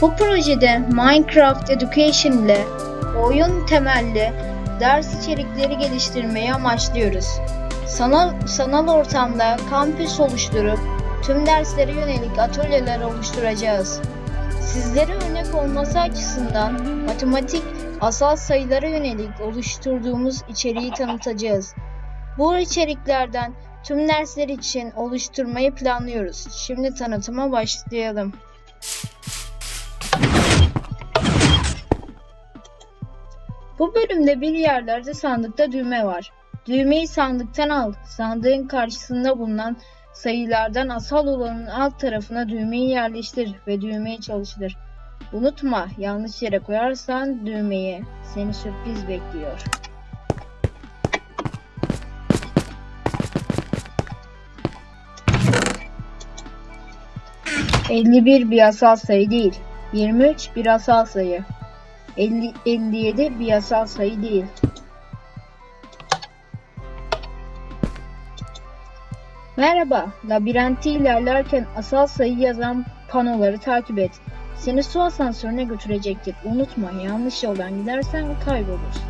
Bu projede Minecraft Education ile oyun temelli ders içerikleri geliştirmeyi amaçlıyoruz. Sanal, sanal ortamda kampüs oluşturup tüm derslere yönelik atölyeler oluşturacağız. Sizlere örnek olması açısından matematik asal sayılara yönelik oluşturduğumuz içeriği tanıtacağız. Bu içeriklerden tüm dersler için oluşturmayı planlıyoruz. Şimdi tanıtıma başlayalım. Bu bölümde bir yerlerde sandıkta düğme var. Düğmeyi sandıktan al. Sandığın karşısında bulunan sayılardan asal olanın alt tarafına düğmeyi yerleştir ve düğmeyi çalıştır. Unutma, yanlış yere koyarsan düğmeyi seni sürpriz bekliyor. ...51 bir asal sayı değil. 23 bir asal sayı. 50, 57 bir asal sayı değil. Merhaba, labirenti ilerlerken asal sayı yazan panoları takip et. Seni su asansörüne götürecektir. Unutma, yanlış yoldan gidersen kaybolursun.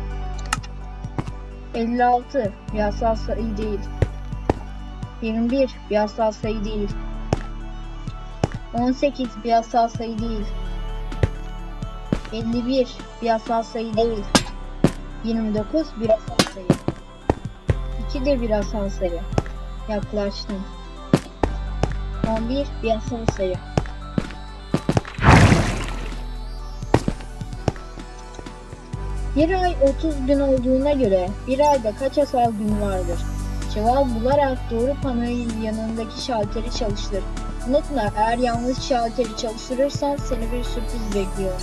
56 bir asal sayı değil. 21 bir asal sayı değil. 18 bir asal sayı değil. 51 bir asal sayı değil. 29 bir asal sayı. 2 de bir asal sayı. Yaklaştım. 11 bir asal sayı. Bir ay 30 gün olduğuna göre bir ayda kaç asal gün vardır? Cevap bularak doğru panoyun yanındaki şalteri çalıştır. Unutma eğer yanlış şalteri çalıştırırsan seni bir sürpriz bekliyor.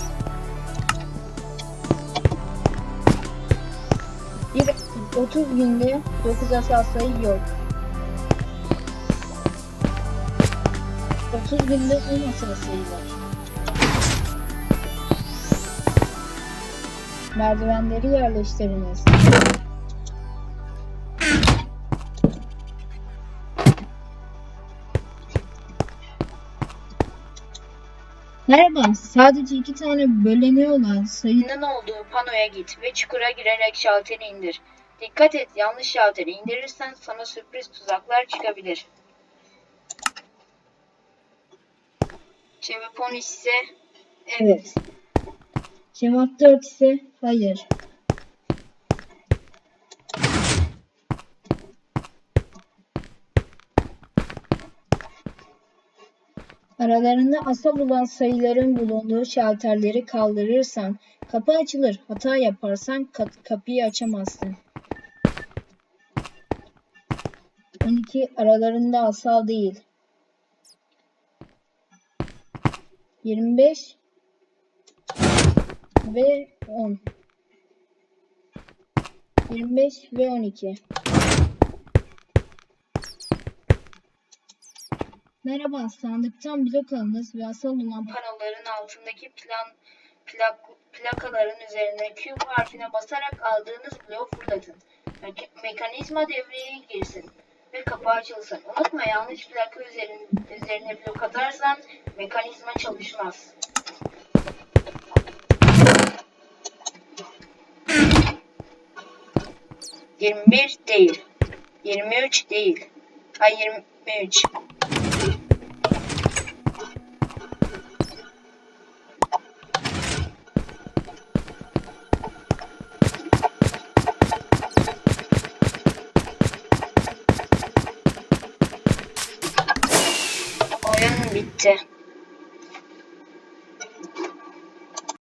30 günde 9 asal sayı yok. 30 günde 10 asal sayı var. Merdivenleri yerleştiriniz. Merhaba, sadece iki tane böleni olan sayının olduğu panoya git ve çukura girerek şalteri indir. Dikkat et, yanlış şalteri indirirsen sana sürpriz tuzaklar çıkabilir. Cevap 10 ise evet. Cevap 4 ise hayır. Aralarında asal olan sayıların bulunduğu şalterleri kaldırırsan kapı açılır. Hata yaparsan ka- kapıyı açamazsın. 12 aralarında asal değil. 25 ve 10. 25 ve 12. Merhaba, sandıktan blok alınız ve asal olan panoların altındaki plan plak, plakaların üzerine Q harfine basarak aldığınız bloğu fırlatın. Me- mekanizma devreye girsin ve kapı açılsın. Unutma yanlış plaka üzerine, üzerine blok atarsan mekanizma çalışmaz. Yirmi bir değil. Yirmi üç değil. Ay yirmi üç. Oyun bitti.